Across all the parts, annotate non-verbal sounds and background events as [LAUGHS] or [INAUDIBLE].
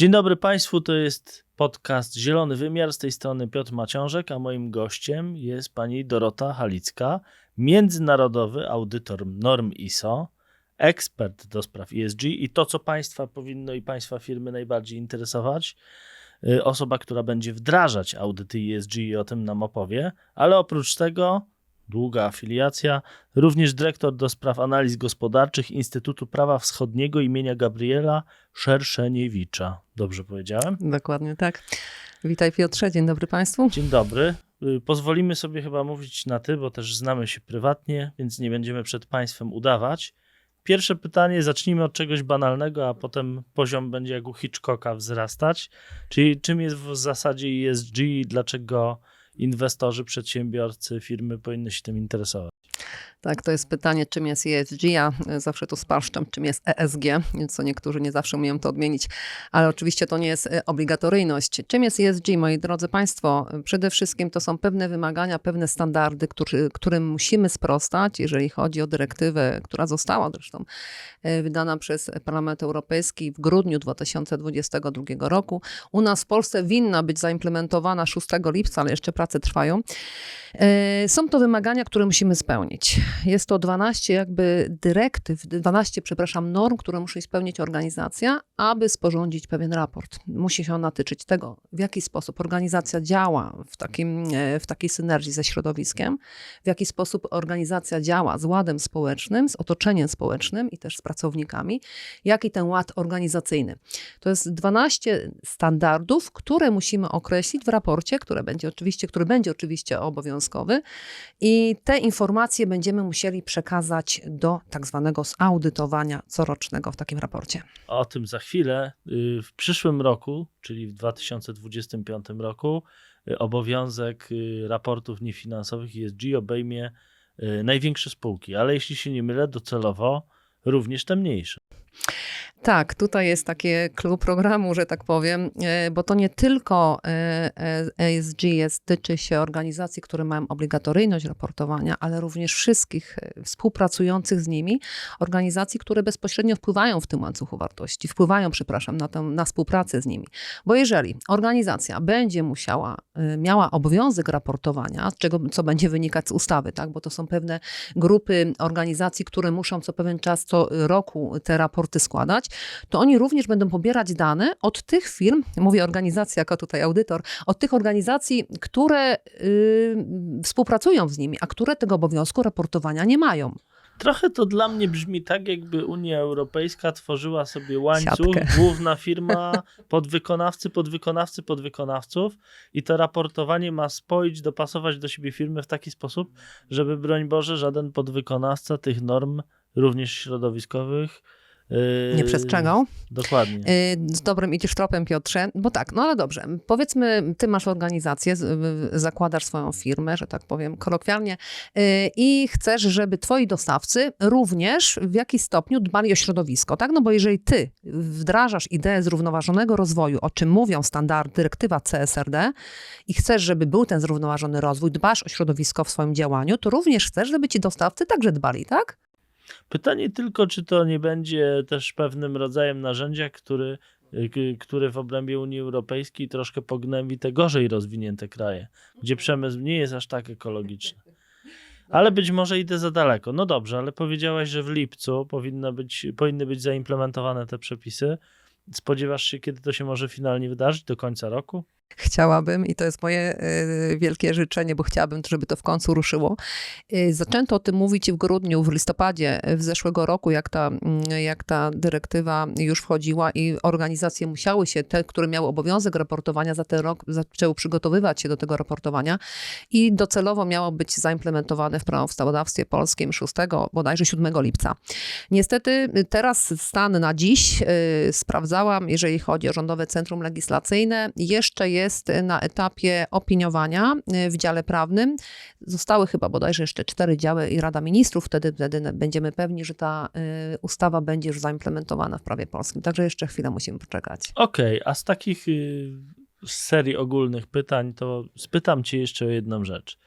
Dzień dobry Państwu, to jest podcast Zielony Wymiar. Z tej strony Piotr Maciążek, a moim gościem jest pani Dorota Halicka, międzynarodowy audytor norm ISO, ekspert do spraw ESG i to, co Państwa powinno i Państwa firmy najbardziej interesować. y, Osoba, która będzie wdrażać audyty ESG i o tym nam opowie, ale oprócz tego długa afiliacja, również dyrektor do spraw analiz gospodarczych Instytutu Prawa Wschodniego imienia Gabriela Szerszeniewicza. Dobrze powiedziałem? Dokładnie tak. Witaj Piotrze, dzień dobry Państwu. Dzień dobry. Y, Pozwolimy sobie chyba mówić na ty, bo też znamy się prywatnie, więc nie będziemy przed Państwem udawać. Pierwsze pytanie, zacznijmy od czegoś banalnego, a potem poziom będzie jak u Hitchcocka wzrastać. Czyli czym jest w zasadzie ESG i dlaczego inwestorzy, przedsiębiorcy, firmy powinny się tym interesować? Tak, to jest pytanie, czym jest ESG. Ja e, zawsze tu spaszczam, czym jest ESG, co niektórzy nie zawsze umieją to odmienić, ale oczywiście to nie jest e, obligatoryjność. Czym jest ESG, moi drodzy Państwo? Przede wszystkim to są pewne wymagania, pewne standardy, który, którym musimy sprostać, jeżeli chodzi o dyrektywę, która została zresztą e, wydana przez Parlament Europejski w grudniu 2022 roku. U nas w Polsce winna być zaimplementowana 6 lipca, ale jeszcze prace trwają. Są to wymagania, które musimy spełnić. Jest to 12 jakby dyrektyw, 12, przepraszam, norm, które musi spełnić organizacja, aby sporządzić pewien raport. Musi się ona tyczyć tego, w jaki sposób organizacja działa w, takim, e, w takiej synergii ze środowiskiem, w jaki sposób organizacja działa z ładem społecznym, z otoczeniem społecznym i też z pracownikami, jaki ten ład organizacyjny. To jest 12 standardów, które musimy określić w raporcie, które będzie oczywiście, który będzie oczywiście obowiązkowy i te informacje będziemy musieli przekazać do tak zwanego zaudytowania corocznego w takim raporcie. O tym za chwilę. Y, W przyszłym roku, czyli w 2025 roku, y, obowiązek y, raportów niefinansowych ESG obejmie największe spółki, ale jeśli się nie mylę, docelowo również te mniejsze. Tak, tutaj jest takie klub programu, że tak powiem, e, bo to nie tylko e, e, ESG jest, tyczy się organizacji, które mają obligatoryjność raportowania, ale również wszystkich e, współpracujących z nimi, organizacji, które bezpośrednio wpływają w tym łańcuchu wartości, wpływają, przepraszam, na, tę, na współpracę z nimi. Bo jeżeli organizacja będzie musiała, e, miała obowiązek raportowania, czego, co będzie wynikać z ustawy, tak, bo to są pewne grupy organizacji, które muszą co pewien czas, co roku te raporty składać, to oni również będą pobierać dane od tych firm, mówię organizacja jako tutaj audytor, od tych organizacji, które y, współpracują z nimi, a które tego obowiązku raportowania nie mają. Trochę to dla mnie brzmi tak, jakby Unia Europejska tworzyła sobie łańcuch, Siatkę. główna firma, podwykonawcy, podwykonawcy, podwykonawców i to raportowanie ma spoić, dopasować do siebie firmy w taki sposób, żeby broń Boże żaden podwykonawca tych norm, również środowiskowych, yy, Nie przestrzegał. Dokładnie. Y, Z dobrym idziesz tropem, Piotrze. Bo tak, no ale dobrze. Powiedzmy, ty masz organizację, zakładasz swoją firmę, że tak powiem kolokwialnie, y, i chcesz, żeby twoi dostawcy również w jakiś stopniu dbali o środowisko, tak? No bo jeżeli ty wdrażasz ideę zrównoważonego rozwoju, o czym mówią standard, dyrektywa CSRD i chcesz, żeby był ten zrównoważony rozwój, dbasz o środowisko w swoim działaniu, to również chcesz, żeby ci dostawcy także dbali, tak? Pytanie tylko, czy to nie będzie też pewnym rodzajem narzędzia, który, y, który w obrębie Unii Europejskiej troszkę pognębi te gorzej rozwinięte kraje, gdzie przemysł nie jest aż tak ekologiczny. Ale być może idę za daleko. No dobrze, ale powiedziałaś, że w lipcu powinno być, powinny być zaimplementowane te przepisy. Spodziewasz się, kiedy to się może finalnie wydarzyć? Do końca roku? Chciałabym i to jest moje y, wielkie życzenie, bo chciałabym, żeby to w końcu ruszyło. Y, zaczęto o tym mówić w grudniu, w listopadzie w zeszłego roku, jak ta, mm, jak ta dyrektywa już wchodziła i organizacje musiały się, te, które miały obowiązek raportowania za ten rok, zaczęły przygotowywać się do tego raportowania i docelowo miało być zaimplementowane w prawodawstwie polskim 6, bodajże 7 lipca. Niestety y, teraz stan na dziś y, sprawdzałam, jeżeli chodzi o Rządowe Centrum Legislacyjne, jeszcze jest na etapie opiniowania y, w dziale prawnym. Zostały chyba bodajże jeszcze cztery działy i Rada Ministrów, wtedy, wtedy będziemy pewni, że ta y, ustawa będzie już zaimplementowana w prawie polskim. Także jeszcze chwilę musimy poczekać. Okej, a z takich y, z serii ogólnych pytań, to spytam Cię jeszcze o jedną rzecz.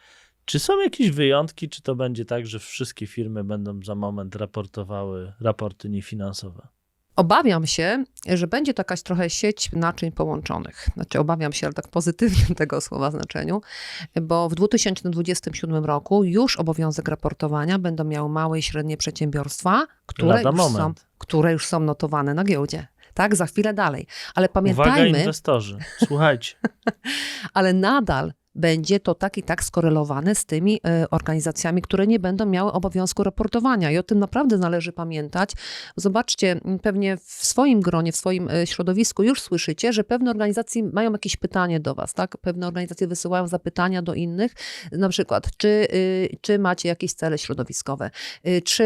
Czy są jakieś wyjątki, czy to będzie tak, że wszystkie firmy będą za moment raportowały raporty niefinansowe? Obawiam się, że będzie to jakaś trochę sieć naczyń połączonych. Znaczy, obawiam się, ale tak pozytywnym [LAUGHS] tego słowa znaczeniu, bo w 2027 roku już obowiązek raportowania będą miały małe i średnie przedsiębiorstwa, które Lada już, są, które już są notowane na giełdzie. Tak, za chwilę dalej. Ale Uwaga pamiętajmy, inwestorzy, słuchajcie. [LAUGHS] ale nadal będzie to tak i tak skorelowane z tymi e, organizacjami, które nie będą miały obowiązku raportowania. I o tym naprawdę należy pamiętać. Zobaczcie, pewnie w swoim gronie, w swoim e, środowisku już słyszycie, że pewne organizacje mają jakieś pytanie do was, tak? Pewne organizacje wysyłają zapytania do innych, na przykład, czy, y, czy macie jakieś cele środowiskowe, Y, czy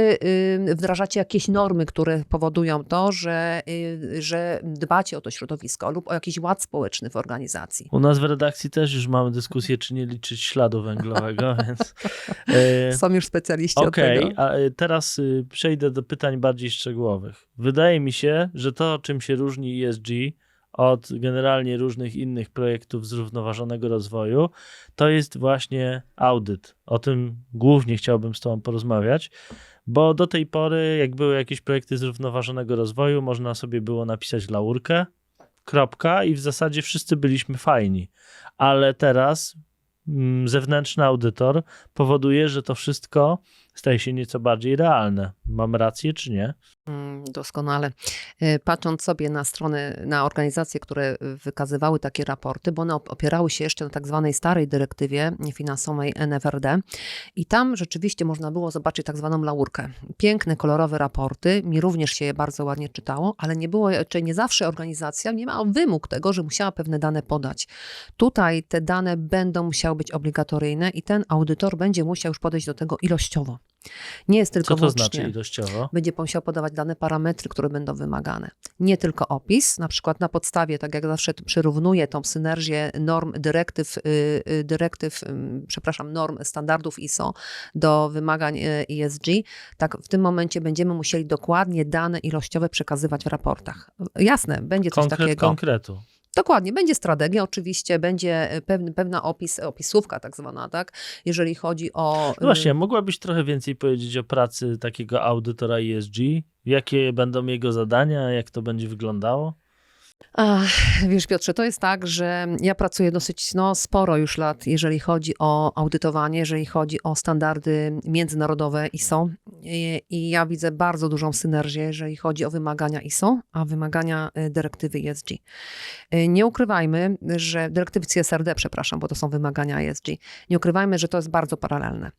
y, wdrażacie jakieś normy, które powodują to, że, że dbacie o to środowisko lub o jakiś ład społeczny w organizacji. U nas w redakcji też już mamy dyskusję, czy nie liczyć śladu węglowego, [LAUGHS] więc... e, Są już specjaliści od Okej, tego. a y, teraz y, przejdę do pytań bardziej szczegółowych. Wydaje mi się, że to, czym się różni ESG od generalnie różnych innych projektów zrównoważonego rozwoju, to jest właśnie audyt. O tym głównie chciałbym z Tobą porozmawiać, bo do tej pory, jak były jakieś projekty zrównoważonego rozwoju, można sobie było napisać laurkę, kropka i w zasadzie wszyscy byliśmy fajni. Ale teraz mm, zewnętrzny audytor powoduje, że to wszystko staje się nieco bardziej realne. Mam rację, czy nie? Mm, Doskonale. E, Patrząc sobie na strony, na organizacje, które wykazywały takie raporty, bo one op- opierały się jeszcze na tak zwanej starej dyrektywie finansowej NFRD i tam rzeczywiście można było zobaczyć tak zwaną laurkę. Piękne, kolorowe raporty, mi również się je bardzo ładnie czytało, ale nie było, czy nie zawsze organizacja nie miała wymóg tego, że musiała pewne dane podać. Tutaj te dane będą musiały być obligatoryjne i ten audytor będzie musiał już podejść do tego ilościowo. Nie jest tylko Co to znaczy ilościowo? będzie musiał podawać dane parametry, które będą wymagane. Nie tylko opis, na przykład na podstawie, tak jak zawsze przyrównuję tą synergię norm, dyrektyw, y, y, dyrektyw, przepraszam, norm standardów ISO do wymagań y, ESG, tak w tym momencie będziemy musieli dokładnie dane ilościowe przekazywać w raportach. Jasne, będzie coś Konkret takiego. konkretu. Dokładnie, będzie strategia oczywiście, będzie e, pewny, pewna opis, opisówka tak zwana, tak, jeżeli chodzi o... No właśnie, mogłabyś trochę więcej powiedzieć o pracy takiego audytora ESG? Jakie będą jego zadania? Jak to będzie wyglądało? Ach, wiesz Piotrze, to jest tak, że ja pracuję dosyć no, sporo już lat, jeżeli chodzi o audytowanie, jeżeli chodzi o standardy międzynarodowe ISO i, i ja widzę bardzo dużą synergię, jeżeli chodzi o wymagania ISO, a wymagania y, dyrektywy ESG. Y, Nie ukrywajmy, że dyrektywy CSRD, przepraszam, bo to są wymagania ESG, nie ukrywajmy, że to jest bardzo paralelne.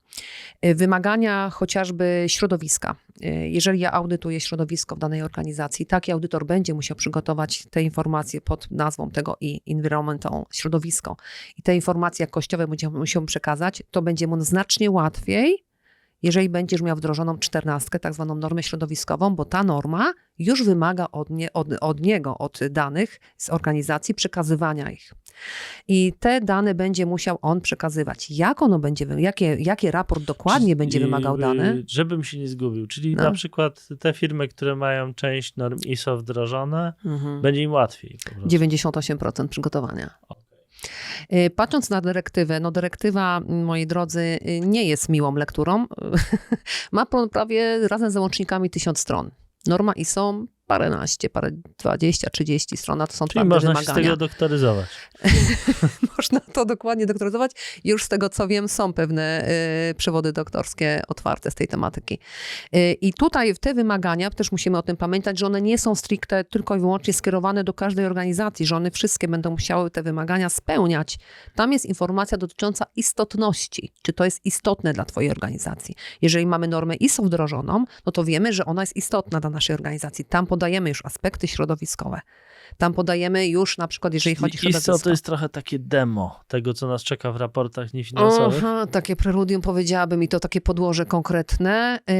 Y, Wymagania chociażby środowiska. Y, Jeżeli ja audytuję środowisko w danej organizacji, taki audytor będzie musiał przygotować te informacje pod nazwą tego i environmental, środowisko. I te informacje jakościowe będzie musiał przekazać, to będzie mu znacznie łatwiej, jeżeli będziesz miał wdrożoną czternastkę, tak zwaną normę środowiskową, bo ta norma już wymaga od, nie, od, od niego, od danych z organizacji, przekazywania ich. I te dane będzie musiał on przekazywać. Jak ono będzie, jakie, jakie raport dokładnie będzie wymagał y, dane? Żebym się nie zgubił. Czyli No. na przykład te firmy, które mają część norm ISO wdrożone, Mhm. będzie im łatwiej. Po prostu. 98% przygotowania. Y, Patrząc na dyrektywę, no dyrektywa, moi drodzy, y, nie jest miłą lekturą. [LAUGHS] Ma prawie razem z załącznikami tysiąc stron. Norma ISO paręnaście, parę dwadzieścia, trzydzieści stron, a to są Czyli twarde można się z wymagania. tego doktoryzować. [LAUGHS] Można to dokładnie doktoryzować. Już z tego, co wiem, są pewne y, przewody doktorskie otwarte z tej tematyki. Y, I tutaj te wymagania, też musimy o tym pamiętać, że one nie są stricte tylko i wyłącznie skierowane do każdej organizacji, że one wszystkie będą musiały te wymagania spełniać. Tam jest informacja dotycząca istotności, czy to jest istotne dla twojej organizacji. Jeżeli mamy normę ISO wdrożoną, no to wiemy, że ona jest istotna dla naszej organizacji. Tam podajemy już aspekty środowiskowe. Tam podajemy już na przykład, jeżeli chodzi o Czyli ISO środowisko. to jest trochę takie demo tego, co nas czeka w raportach niefinansowych. Aha, takie preludium powiedziałabym i to takie podłoże konkretne yy,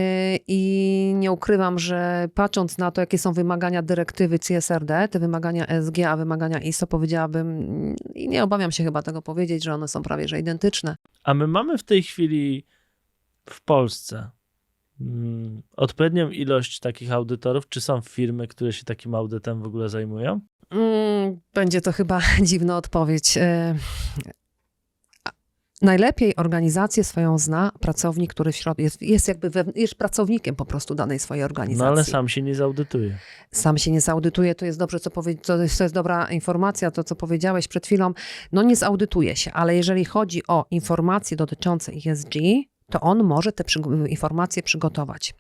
i nie ukrywam, że patrząc na to, jakie są wymagania dyrektywy CSRD, te wymagania SG, a wymagania ISO, powiedziałabym i nie obawiam się chyba tego powiedzieć, że one są prawie że identyczne. A my mamy w tej chwili w Polsce odpowiednią ilość takich audytorów? Czy są firmy, które się takim audytem w ogóle zajmują? Mm, Będzie to chyba [LAUGHS] dziwna odpowiedź. A- Najlepiej organizację swoją zna pracownik, który w jest, jest jakby we, jest pracownikiem po prostu danej swojej organizacji. No ale sam się nie zaudytuje. sam się nie zaudytuje, to jest dobrze, co powie, to, jest, to jest dobra informacja, to co powiedziałeś przed chwilą, no nie zaudytuje się, ale jeżeli chodzi o informacje dotyczące ESG, to on może te przyg- informacje przygotować.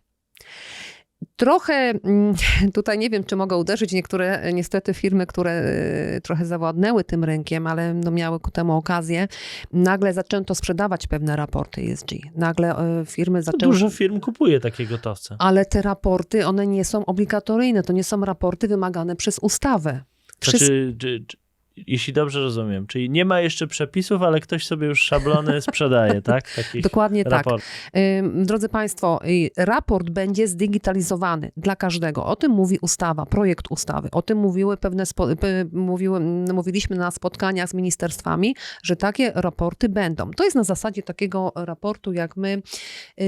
Trochę mm, [LAUGHS] tutaj nie wiem, czy mogę uderzyć niektóre e, niestety firmy, które e, trochę zawładnęły tym rynkiem, ale no miały ku temu okazję. Nagle zaczęto sprzedawać pewne raporty ESG. Nagle e, firmy zaczęły. Dużo firm kupuje takie gotowce. Ale te raporty, one nie są obligatoryjne, to nie są raporty wymagane przez ustawę. Wszyscy- Znaczy, czy, czy, jeśli dobrze rozumiem, czyli nie ma jeszcze przepisów, ale ktoś sobie już szablony sprzedaje, [LAUGHS] tak? Takich Dokładnie tak. raportów. Ym, Drodzy Państwo, y, raport będzie zdigitalizowany dla każdego. O tym mówi ustawa, projekt ustawy. O tym mówiły pewne p- mówiły, mm, mówiliśmy na spotkaniach z ministerstwami, że takie raporty będą. To jest na zasadzie takiego raportu, jak my yy,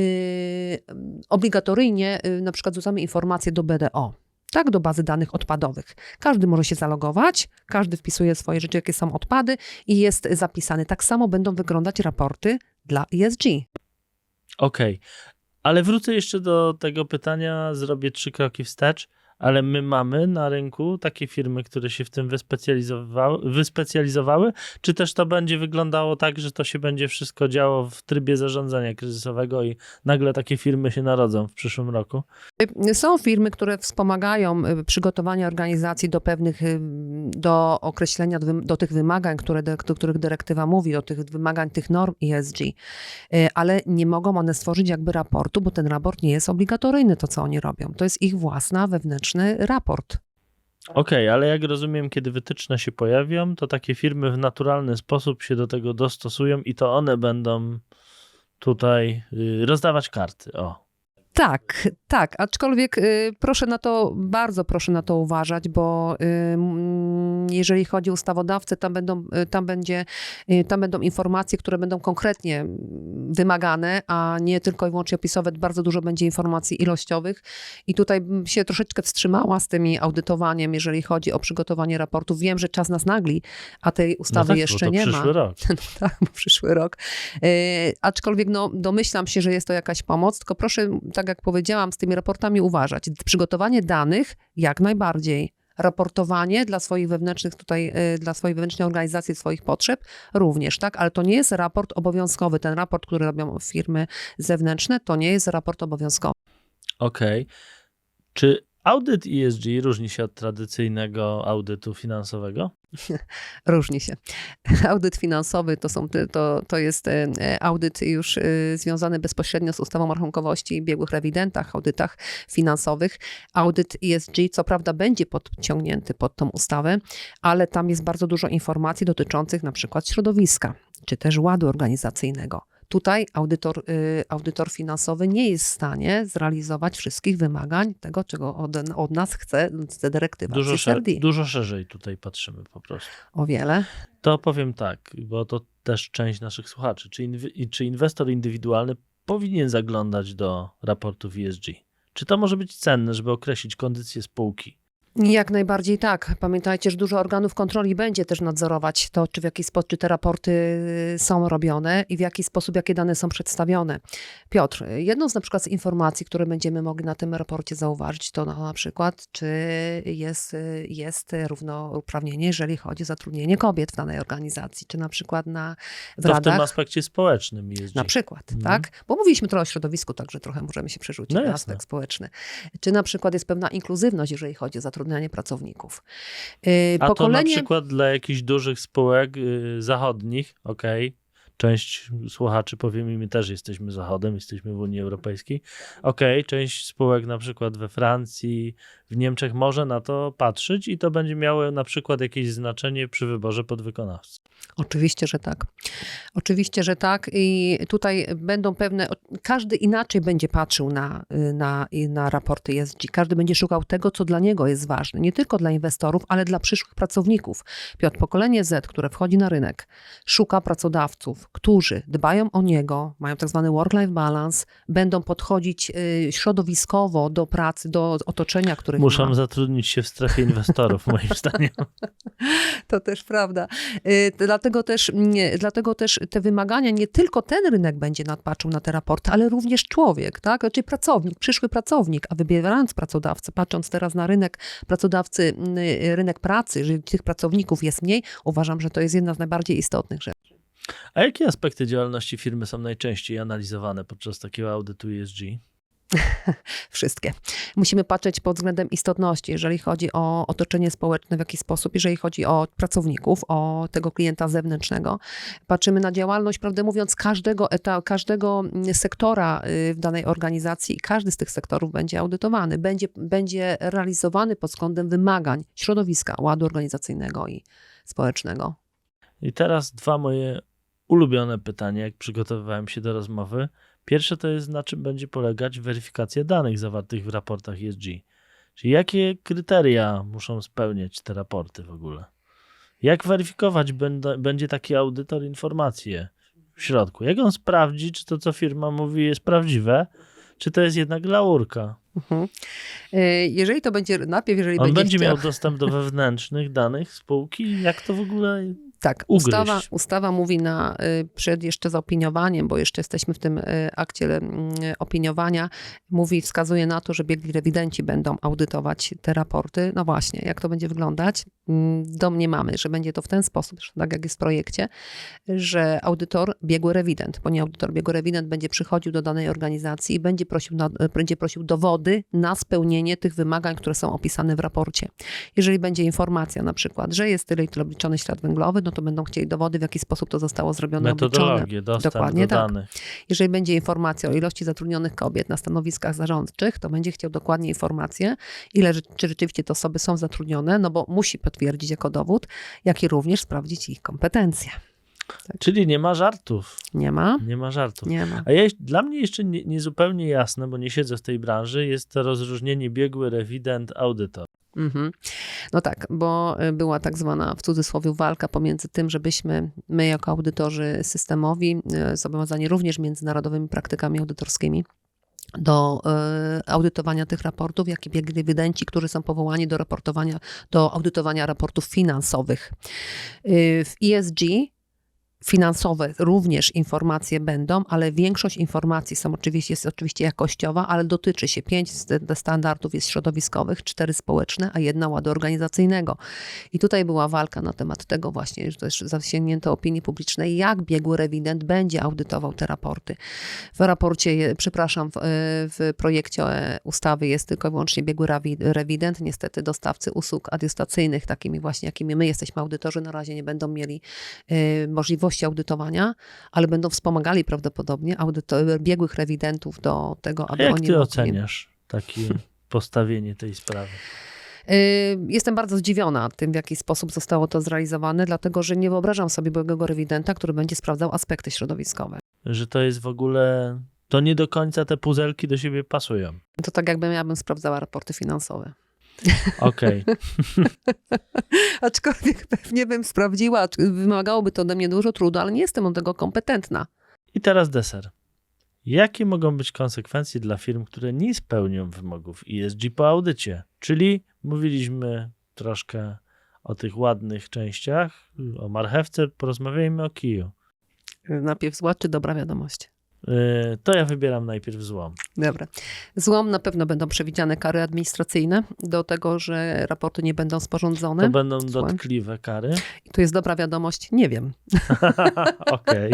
obligatoryjnie yy, na przykład rzucamy informacje do BDO. Tak, do bazy danych odpadowych. Każdy może się zalogować, każdy wpisuje swoje rzeczy, jakie są odpady i jest zapisany. Tak samo będą wyglądać raporty dla ESG. Okej, ale wrócę jeszcze do tego pytania, zrobię trzy kroki wstecz, ale my mamy na rynku takie firmy, które się w tym wyspecjalizowały, wyspecjalizowały, czy też to będzie wyglądało tak, że to się będzie wszystko działo w trybie zarządzania kryzysowego i nagle takie firmy się narodzą w przyszłym roku? Są firmy, które wspomagają y, przygotowanie organizacji do pewnych, y, do określenia, do, tych wymagań, które, do których dyrektywa mówi, do tych wymagań tych norm ESG, Y, ale nie mogą one stworzyć jakby raportu, bo ten raport nie jest obligatoryjny, to co oni robią. To jest ich własna wewnętrzny raport. Okej, ale jak rozumiem, kiedy wytyczne się pojawią, to takie firmy w naturalny sposób się do tego dostosują i to one będą tutaj y, rozdawać karty. O. Tak, tak, aczkolwiek y, proszę na to, bardzo proszę na to uważać, bo y, jeżeli chodzi o ustawodawcę, tam będą, y, tam, będzie, y, tam będą informacje, które będą konkretnie mm, wymagane, a nie tylko i wyłącznie opisowe. Bardzo dużo będzie informacji ilościowych i tutaj bym się troszeczkę wstrzymała z tymi audytowaniem, jeżeli chodzi o przygotowanie raportów. Wiem, że czas nas nagli, a tej ustawy no tak, jeszcze to nie ma przyszły rok. [LAUGHS] tak, bo przyszły rok. Aczkolwiek no, domyślam się, że jest to jakaś pomoc, tylko proszę, tak jak powiedziałam, z tymi raportami uważać. Przygotowanie danych jak najbardziej. Raportowanie dla swoich wewnętrznych tutaj, e, dla swojej wewnętrznej organizacji, swoich potrzeb również, tak? Ale to nie jest raport obowiązkowy. Ten raport, który robią firmy zewnętrzne, to nie jest raport obowiązkowy. Okej. Czy audyt ESG różni się od tradycyjnego audytu finansowego? [LAUGHS] Różni się. [LAUGHS] Audyt finansowy to, są, to, to jest e, audyt już e, związany bezpośrednio z ustawą o rachunkowości i biegłych rewidentach, audytach finansowych. Audyt ESG, co prawda, będzie podciągnięty pod tą ustawę, ale tam jest bardzo dużo informacji dotyczących na przykład środowiska, czy też ładu organizacyjnego. Tutaj audytor, y, audytor finansowy nie jest w stanie zrealizować wszystkich wymagań tego, czego od, od nas chce, chce dyrektywa Dużo, szer- dużo szerzej tutaj patrzymy po prostu. O wiele. To powiem tak, bo to też część naszych słuchaczy. Czy, inw- czy inwestor indywidualny powinien zaglądać do raportów ESG? Czy to może być cenne, żeby określić kondycję spółki? Jak najbardziej tak. Pamiętajcie, że dużo organów kontroli będzie też nadzorować to, czy w jaki sposób, czy te raporty y, są robione i w jaki sposób, jakie dane są przedstawione. Piotr, jedną z na przykład z informacji, które będziemy mogli na tym raporcie zauważyć, to na, przykład, czy jest, y, jest równouprawnienie, jeżeli chodzi o zatrudnienie kobiet w danej organizacji, czy na przykład na w To w radach. tym aspekcie społecznym ESG. Na przykład, Mhm. tak? Bo mówiliśmy trochę o środowisku, także trochę możemy się przerzucić No na aspekt społeczny. Czy na przykład jest pewna inkluzywność, jeżeli chodzi o zatrudnianie pracowników? Yy, A to na Pokolenie, przykład dla jakichś dużych spółek y, zachodnich, okej, część słuchaczy powie mi, my też jesteśmy Zachodem, jesteśmy w Unii Europejskiej, okej, część spółek na przykład we Francji, w Niemczech może na to patrzeć i to będzie miało na przykład jakieś znaczenie przy wyborze podwykonawcy. Oczywiście, że tak. Oczywiście, że tak. I tutaj będą pewne, każdy inaczej będzie patrzył na, na, na raporty ESG. Każdy będzie szukał tego, co dla niego jest ważne. Nie tylko dla inwestorów, ale dla przyszłych pracowników. Piotr, pokolenie Z, które wchodzi na rynek, szuka pracodawców, którzy dbają o niego, mają tak zwany work-life balance, będą podchodzić y, środowiskowo do pracy, do otoczenia, których Muszą ma. zatrudnić się w strefie inwestorów, moim [LAUGHS] zdaniem. To też prawda. Y, dlatego też, nie, dlatego też te wymagania, nie tylko ten rynek będzie nad- patrzył na te raporty, ale również człowiek, tak? Znaczy pracownik, przyszły pracownik, a wybierając pracodawcę, patrząc teraz na rynek pracodawcy, mm, rynek pracy, że tych pracowników jest mniej, uważam, że to jest jedna z najbardziej istotnych rzeczy. A jakie aspekty działalności firmy są najczęściej analizowane podczas takiego audytu ESG? [LAUGHS] Wszystkie. Musimy patrzeć pod względem istotności, jeżeli chodzi o otoczenie społeczne, w jaki sposób, jeżeli chodzi o pracowników, o tego klienta zewnętrznego. Patrzymy na działalność, prawdę mówiąc, każdego, eta, każdego mm, sektora y, w danej organizacji i każdy z tych sektorów będzie audytowany, będzie, będzie realizowany pod względem wymagań środowiska, ładu organizacyjnego i społecznego. I teraz dwa moje ulubione pytania, jak przygotowywałem się do rozmowy. Pierwsze to jest, na czym będzie polegać weryfikacja danych zawartych w raportach ESG. Czyli jakie kryteria muszą spełniać te raporty w ogóle? Jak weryfikować będzie taki audytor informacje w środku? Jak on sprawdzi, czy to, co firma mówi, jest prawdziwe, czy to jest jednak laurka? Mhm. Y, Jeżeli to będzie, najpierw jeżeli On będzie, będzie chciał- miał dostęp do wewnętrznych danych spółki? Jak to w ogóle Tak, ugryźć. ustawa, ustawa mówi na, y, przed jeszcze zaopiniowaniem, bo jeszcze jesteśmy w tym y, akcie mm, opiniowania, mówi, wskazuje na to, że biegli rewidenci będą audytować te raporty. No właśnie, jak to będzie wyglądać? Mm, Domniemamy, że będzie to w ten sposób, tak jak jest w projekcie, że audytor biegły rewident, bo nie audytor biegły rewident będzie przychodził do danej organizacji i będzie prosił, na, będzie prosił dowody na spełnienie tych wymagań, które są opisane w raporcie. Jeżeli będzie informacja na przykład, że jest tyle i tyle obliczony ślad węglowy, no to będą chcieli dowody, w jaki sposób to zostało zrobione, metodologię, dostęp Dokładnie do tak. danych? Jeżeli będzie informacja o ilości zatrudnionych kobiet na stanowiskach zarządczych, to będzie chciał dokładnie informację, ile, czy rzeczywiście te osoby są zatrudnione, no bo musi potwierdzić jako dowód, jak i również sprawdzić ich kompetencje. Czyli nie ma żartów. Nie ma? Nie ma żartów. Nie ma. A ja, dla mnie jeszcze nie, nie jasne, bo nie siedzę w tej branży, jest to rozróżnienie biegły rewident, audytor. Mhm. No tak, bo y, była tak zwana w cudzysłowie walka pomiędzy tym, żebyśmy my jako audytorzy systemowi y, zobowiązani również międzynarodowymi praktykami audytorskimi do y, audytowania tych raportów, jak i biegli ewidenci, którzy są powołani do raportowania, do audytowania raportów finansowych. Y, w ESG finansowe również informacje będą, ale większość informacji są oczywiście, jest oczywiście jakościowa, ale dotyczy się pięć st- standardów jest środowiskowych, cztery społeczne, a jedna ładu organizacyjnego. I tutaj była walka na temat tego właśnie, że jest zasięgnięto opinii publicznej, jak biegły rewident będzie audytował te raporty. W raporcie, je- przepraszam, w, e, w projekcie e, ustawy jest tylko i wyłącznie biegły rewident. Niestety dostawcy usług adiustacyjnych, takimi właśnie, jakimi my jesteśmy audytorzy, na razie nie będą mieli e, możliwości audytowania, ale będą wspomagali prawdopodobnie audyto- biegłych rewidentów do tego, A aby jak oni ty mogli- oceniasz takie [LAUGHS] postawienie tej sprawy? Y, Jestem bardzo zdziwiona tym, w jaki sposób zostało to zrealizowane, dlatego że nie wyobrażam sobie biegłego rewidenta, który będzie sprawdzał aspekty środowiskowe. Że to jest w ogóle, to nie do końca te puzelki do siebie pasują. To tak jakbym ja bym sprawdzała raporty finansowe. Okej. [LAUGHS] Aczkolwiek pewnie bym sprawdziła, wymagałoby to ode mnie dużo trudu, ale nie jestem do tego kompetentna. I teraz deser. Jakie mogą być konsekwencje dla firm, które nie spełnią wymogów ESG po audycie? Czyli mówiliśmy troszkę o tych ładnych częściach, o marchewce, porozmawiajmy o kiju. Najpierw zła czy dobra wiadomość? Yy, To ja wybieram najpierw złą. Dobra. Złom na pewno będą przewidziane kary administracyjne do tego, że raporty nie będą sporządzone. To będą Złe. dotkliwe kary. I tu jest dobra wiadomość? Nie wiem. [LAUGHS] Okej.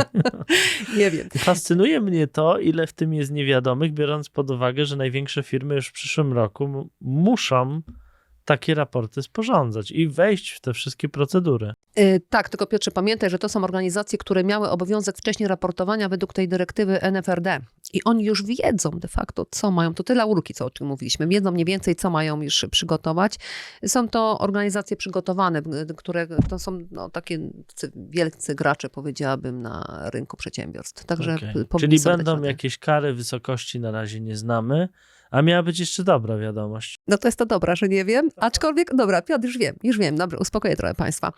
[LAUGHS] Nie wiem. Fascynuje mnie to, ile w tym jest niewiadomych, biorąc pod uwagę, że największe firmy już w przyszłym roku muszą takie raporty sporządzać i wejść w te wszystkie procedury. Y, Tak, tylko Piotrze, pamiętaj, że to są organizacje, które miały obowiązek wcześniej raportowania według tej dyrektywy NFRD. I oni już wiedzą de facto, co mają. To te laurki, co o czym mówiliśmy. Wiedzą mniej więcej, co mają już przygotować. Są to organizacje przygotowane, które to są no, takie cy- wielcy gracze, powiedziałabym, na rynku przedsiębiorstw. Także powinni Czyli będą jakieś kary wysokości na razie nie znamy, a miała być jeszcze dobra wiadomość. No to jest to dobra, że nie wiem. Aczkolwiek, dobra, Piotr, już wiem, już wiem. Dobra, uspokoję trochę Państwa.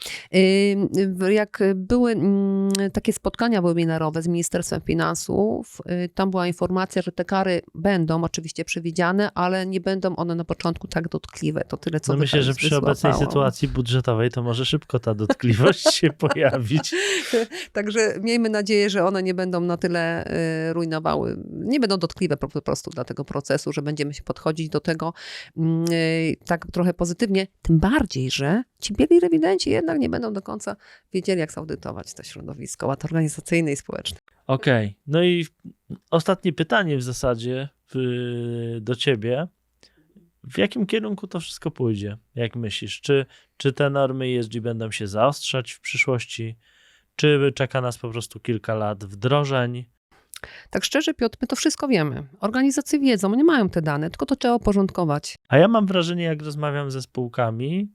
Jak były mm, takie spotkania webinarowe z Ministerstwem Finansów, yy, tam była informacja, że te kary będą oczywiście przewidziane, ale nie będą one na początku tak dotkliwe. To tyle, co No myślę, że przy obecnej sytuacji budżetowej to może szybko ta dotkliwość [LAUGHS] się pojawić. [LAUGHS] Także miejmy nadzieję, że one nie będą na tyle y, rujnowały, nie będą dotkliwe po prostu dla tego procesu, że będziemy się podchodzić do tego y, tak trochę pozytywnie. Tym bardziej, że ci biegli rewidenci jednak nie będą do końca wiedzieli, jak zaudytować to środowisko, ład organizacyjny i społeczny. Okej, no i ostatnie pytanie w zasadzie do ciebie. W jakim kierunku to wszystko pójdzie? Jak myślisz? Czy, czy te normy ESG będą się zaostrzać w przyszłości? Czy czeka nas po prostu kilka lat wdrożeń? Tak szczerze, Piotr, my to wszystko wiemy. Organizacje wiedzą, nie mają te dane, tylko to trzeba uporządkować. A ja mam wrażenie, jak rozmawiam ze spółkami,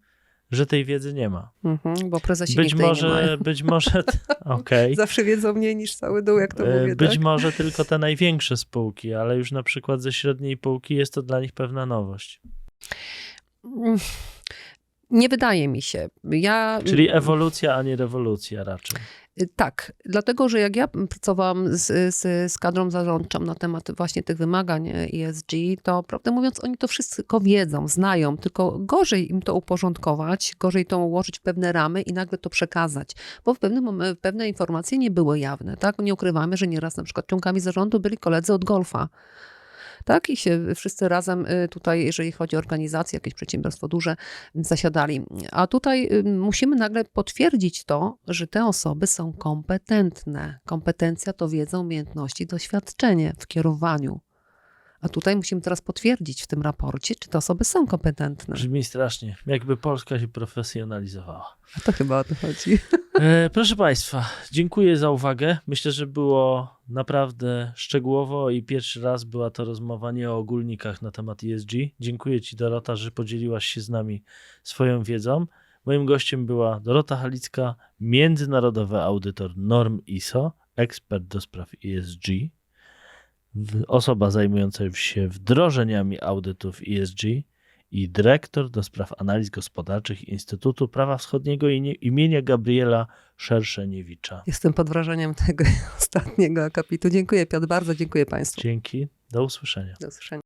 że tej wiedzy nie ma. Mhm, bo prezesi Być jej nie może, być może, [LAUGHS] okej. Zawsze wiedzą mniej niż cały dół, jak to E, mówię. Być tak? może tylko te największe spółki, ale już na przykład ze średniej półki jest to dla nich pewna nowość. Nie wydaje mi się. Ja, Czyli ewolucja, a nie rewolucja raczej. Y, Tak, dlatego że jak ja pracowałam z, z, z kadrą zarządczą na temat właśnie tych wymagań e, ESG, to prawdę mówiąc, oni to wszystko wiedzą, znają, tylko gorzej im to uporządkować, gorzej to ułożyć w pewne ramy i nagle to przekazać, bo w pewnym momencie pewne informacje nie były jawne, tak? Nie ukrywamy, że nieraz na przykład członkami zarządu byli koledzy od golfa. Tak, i się wszyscy razem y, tutaj, jeżeli chodzi o organizację, jakieś przedsiębiorstwo duże, zasiadali. A tutaj y, musimy nagle potwierdzić to, że te osoby są kompetentne. Kompetencja to wiedza, umiejętności, doświadczenie w kierowaniu. A tutaj musimy teraz potwierdzić w tym raporcie, czy te osoby są kompetentne. Brzmi strasznie, jakby Polska się profesjonalizowała. A to chyba o to chodzi. E, proszę Państwa, dziękuję za uwagę. Myślę, że było naprawdę szczegółowo i pierwszy raz była to rozmowa nie o ogólnikach na temat ESG. Dziękuję Ci, Dorota, że podzieliłaś się z nami swoją wiedzą. Moim gościem była Dorota Halicka, międzynarodowy audytor norm ISO, ekspert do spraw ESG, osoba zajmująca się wdrożeniami audytów ESG i dyrektor do spraw analiz gospodarczych Instytutu Prawa Wschodniego imienia Gabriela Szerszeniewicza. Jestem pod wrażeniem tego [LAUGHS] ostatniego akapitu. Dziękuję Piotr, bardzo dziękuję Państwu. Dzięki, do usłyszenia. Do usłyszenia.